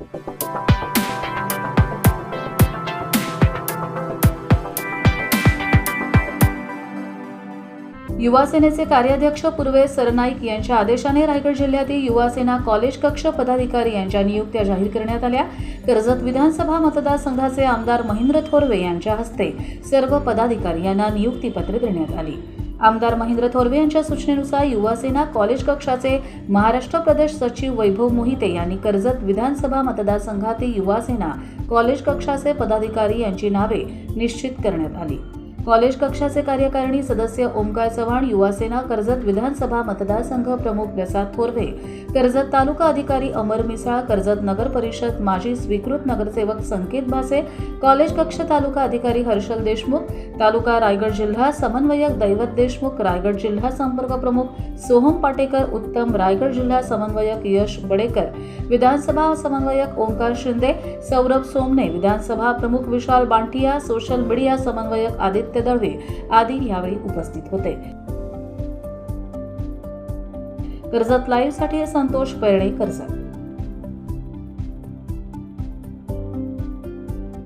युवा सेनेचे कार्याध्यक्ष पूर्वे सरनाईक यांच्या आदेशाने रायगड जिल्ह्यातील युवा सेना कॉलेज कक्ष पदाधिकारी यांच्या नियुक्त्या जाहीर करण्यात आल्या. कर्जत विधानसभा मतदारसंघाचे आमदार महेंद्र थोरवे यांच्या हस्ते सर्व पदाधिकारी यांना नियुक्तीपत्रे देण्यात आली. आमदार महेंद्र थोरवे यांच्या सूचनेनुसार युवासेना कॉलेज कक्षाचे महाराष्ट्र प्रदेश सचिव वैभव मोहिते यांनी कर्जत विधानसभा मतदारसंघातील युवासेना कॉलेज कक्षाचे पदाधिकारी यांची नावे निश्चित करण्यात आली. कॉलेज कक्षाचे कार्यकारिणी सदस्य ओमकार चव्हाण युवासेना कर्जत विधानसभा मतदारसंघ प्रमुख प्रसाद थोरवे कर्जत तालुका अधिकारी अमर मिसाळ कर्जत नगर परिषद माजी स्वीकृत नगरसेवक संकेत भासे कॉलेज कक्ष तालुका अधिकारी हर्षल देशमुख तालुका रायगड जिल्हा समन्वयक दैवत देशमुख रायगड जिल्हा संपर्क प्रमुख सोहम पाटेकर उत्तम रायगड जिल्हा समन्वयक यश बडेकर विधानसभा समन्वयक ओंकार शिंदे सौरभ सोमने विधानसभा प्रमुख विशाल बांटिया सोशल मीडिया समन्वयक आदित्य दळवे आदी यावेळी उपस्थित होते. कर्जत लाईव्हसाठी संतोष पैरणे कर्जत.